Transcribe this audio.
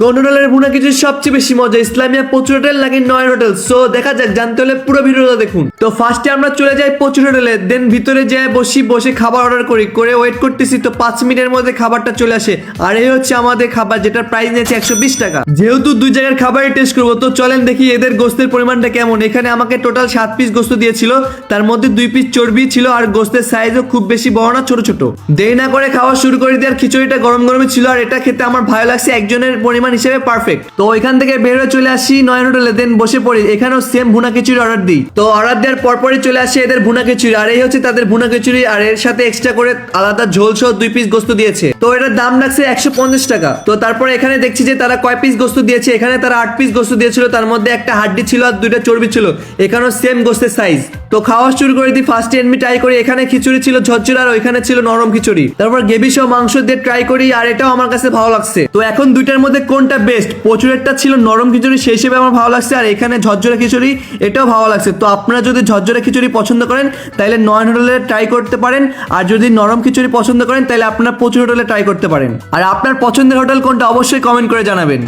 কোন হোটেলের ভুনা কিছু সবচেয়ে বেশি মজা ইসলামিয়া প্রচুর হোটেল নাকি নয় হোটেল? সো দেখা যাক, জানতে হলে পুরো ভিডিওটা দেখুন। তো ফার্স্টে আমরা চলে যাই প্রচুর হোটেলে দেন ভিতরে যাই বসি, বসে খাবার অর্ডার করি। করে ওয়েট করতেছি, তো পাঁচ মিনিটের মধ্যে খাবারটা চলে আসে। আর এই হচ্ছে আমাদের খাবার, যেটার প্রাইস নিয়েছে একশো বিশ টাকা। যেহেতু দুই জায়গার খাবারই টেস্ট করব, তো চলেন দেখি এদের গোস্তের পরিমাণটা কেমন। এখানে আমাকে টোটাল সাত পিস গোস্ত দিয়েছিল। তার মধ্যে দুই পিস চর্বি ছিল, আর গোস্তের সাইজও খুব বেশি বড় না, ছোট ছোট। দেরি না করে খাওয়া শুরু করে দিয়ে আর খিচুড়িটা গরম গরমই ছিল, আর এটা খেতে আমার ভালো লাগছে। একজনের পরিমাণ হিসেবে পারফেক্ট তো ওইখান থেকে বের হয়ে চলে আসি নয়ন হোটেলে দেন বসে পড়ি। এখানেও সেম ভুনা খিচুড়ি অর্ডার দিই। তো অর্ডার দেওয়ার পরপরই চলে আসে এদের ভুনা খিচুড়ি। আর এই হচ্ছে তাদের ভুনা খিচুড়ি, আর এর সাথে এক্সট্রা করে আলাদা ঝোল সহ দুই পিস গোস্ত দিয়েছে। তো এটার দাম লাগছে একশো পঞ্চাশ টাকা। তো তারপরে এখানে দেখছি যে তারা কয় পিস গোস্ত দিয়েছে? এখানে তারা আট পিস গোস্ত দিয়েছিল। তার মধ্যে একটা হাড্ডি ছিল আর দুইটা চর্বি ছিল। এখানেও সেম গোস্তের সাইজ তো খাওয়া শুরু করে দিই ফার্স্ট এনমি ট্রাই করি, এখানে খিচুড়ি ছিল, ঝরঝর, আর ওইখানে ছিল নরম খিচুড়ি। তারপর গেবি সহ মাংস দিয়ে ট্রাই করি, আর এটাও আমার কাছে ভালো লাগছে। তো এখন দুইটার মধ্যে কোনটা বেস্ট প্রচুরেরটা ছিল নরম খিচুড়ি, সেই হিসেবে আমার ভালো লাগছে, আর এখানে ঝরঝরে খিচুড়ি, এটাও ভালো লাগছে। তো আপনারা যদি ঝরঝরে খিচুড়ি পছন্দ করেন তাহলে নয়ন হোটেলে ট্রাই করতে পারেন, আর যদি নরম খিচুড়ি পছন্দ করেন তাহলে আপনারা প্রচুর হোটেলে ট্রাই করতে পারেন। আর আপনার পছন্দের হোটেল কোনটা, অবশ্যই কমেন্ট করে জানাবেন।